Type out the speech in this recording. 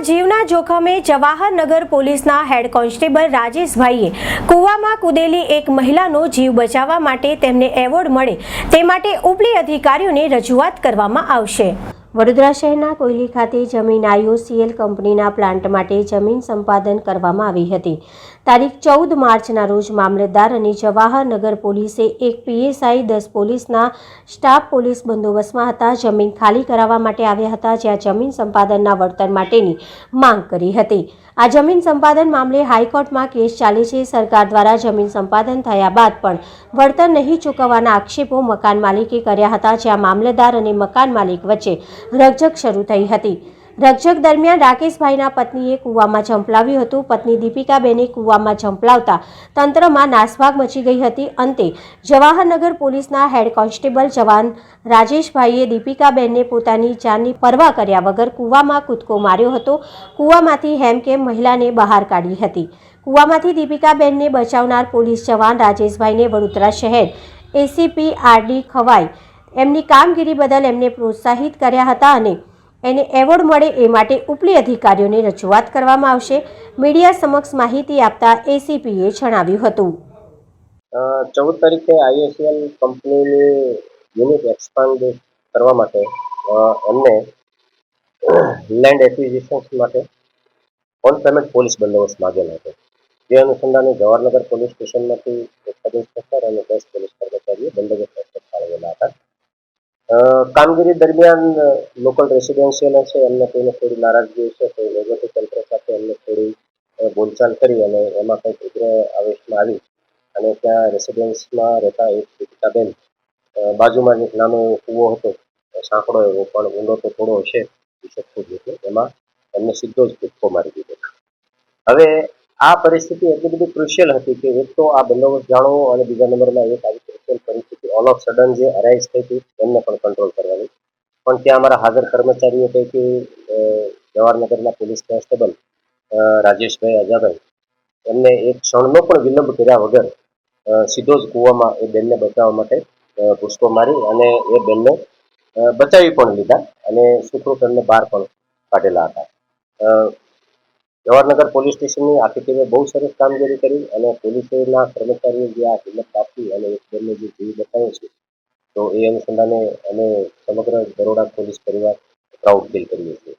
જીવના જોખમે જવાહરનગર પોલીસના હેડ કોન્સ્ટેબલ રાજેશભાઈએ કૂવામાં કૂદેલી એક મહિલાનો જીવ બચાવવા માટે તેમને એવોર્ડ મળે તે માટે ઉપલી અધિકારીઓને રજૂઆત કરવામાં આવશે. વડોદરા શહેરના કોયલી ખાતે જમીન આઈઓસીએલ કંપનીના પ્લાન્ટ માટે જમીન સંપાદન કરવામાં આવી હતી. તારીખ ચૌદ માર્ચના રોજ મામલતદાર અને જવાહરનગર પોલીસે એક પીએસઆઈ દસ પોલીસના સ્ટાફ પોલીસ બંદોબસ્તમાં હતા. જમીન ખાલી કરાવવા માટે આવ્યા હતા, જ્યાં જમીન સંપાદનના વળતર માટેની માંગ કરી હતી. આ જમીન સંપાદન મામલે હાઈકોર્ટમાં કેસ ચાલે છે. સરકાર દ્વારા જમીન સંપાદન થયા બાદ પણ વળતર નહીં ચૂકવવાના આક્ષેપો મકાન માલિકે કર્યા હતા, જ્યાં મામલતદાર અને મકાન માલિક વચ્ચે રકઝક શરૂ થઈ હતી. રકઝક દરમિયાન રાકેશભાઈના પત્નીએ કૂવામાં ઝંપલાવ્યું હતું. પત્ની દીપિકાબેને કૂવામાં ઝંપલાવતા તંત્રમાં નાસભાગ મચી ગઈ હતી. અંતે જવાહરનગર પોલીસના હેડ કોન્સ્ટેબલ જવાન રાજેશભાઈએ દીપિકાબેનને પોતાની જાનની પરવા કર્યા વગર કૂવામાં કૂદકો માર્યો હતો. કૂવામાંથી હેમકેમ મહિલાને બહાર કાઢી હતી. કૂવામાંથી દીપિકાબેનને બચાવનાર પોલીસ જવાન રાજેશભાઈને વડોદરા શહેર એસીપી આરડી ખવાઈ એમની કામગીરી બદલ એમને પ્રોત્સાહિત કર્યા હતા અને એને એવોર્ડ મળે એ માટે ઉપલી અધિકારીઓને રજૂઆત કરવામાં આવશે. મીડિયા સમક્ષ માહિતી આપતા એસીપીએ જણાવ્યું હતું. ચૌદ તારીખે આઈએસએલ કંપનીની યુનિટ એક્સપાન્ડ કરવા માટે એમને લેન્ડ એક્વિઝિશન્સ માટે ઓન પેમેન્ટ પોલીસ બંદોબસ્ત માગેલો હતો. જે અનુસંધાને જવાહરનગર પોલીસ સ્ટેશનમાંથી એક સબ ઇન્સ્પેક્ટર અને દસ પોલીસ કર્મચારીએ બંદોબસ્ત કામગીરી દરમિયાન લોકલ રેસિડેન્શિયલ હશે, એમને કોઈને થોડી નારાજગી હશે, કોઈ વહીવટી તંત્ર સાથે એમને થોડી બોલચાલ કરી અને એમાં કંઈક ઉગ્ર આવેશમાં આવી. અને ત્યાં રેસિડેન્સમાં રહેતા એક દીપિકાબેન બાજુમાં એક નાનો એવો કૂવો હતો સાંકડો એવો, પણ ઊંડો તો થોડો હશે એમાં એમને સીધો જ કૂદકો મારી દીધો. હવે આ પરિસ્થિતિ એટલી બધી ક્રુશિયલ હતી કે એક તો આ બંદોબસ્ત જાણવો અને બીજા નંબરમાં એક આવી ક્રુશિયલ પરિસ્થિતિ ઓલ ઓફ સડન જે અરાઇઝ થઈ હતી, એમને પણ કંટ્રોલ કરવાની. પણ ત્યાં અમારા હાજર કર્મચારીઓ પૈકી જવાહરનગરના પોલીસ કોન્સ્ટેબલ રાજેશભાઈ અજાભાઈ, એમને એક ક્ષણનો પણ વિલંબ કર્યા વગર સીધો જ કૂવામાં એ બેનને બચાવવા માટે ભૂસકો મારી અને એ બેનને બચાવી પણ લીધા અને સુખરૂપ એમને બહાર પણ કાઢેલા હતા. જવાહરનગર પોલીસ સ્ટેશનની આખી ટીમે બહુ સરસ કામગીરી કરી અને પોલીસના કર્મચારીઓ જે આ હિંમત આપી અને એક બેનને જે જીવ બતાવ્યો છે, તો એ અનુસંધાને અમે સમગ્ર બરોડા પોલીસ પરિવાર પ્રાઉડ ફીલ કરીએ છીએ.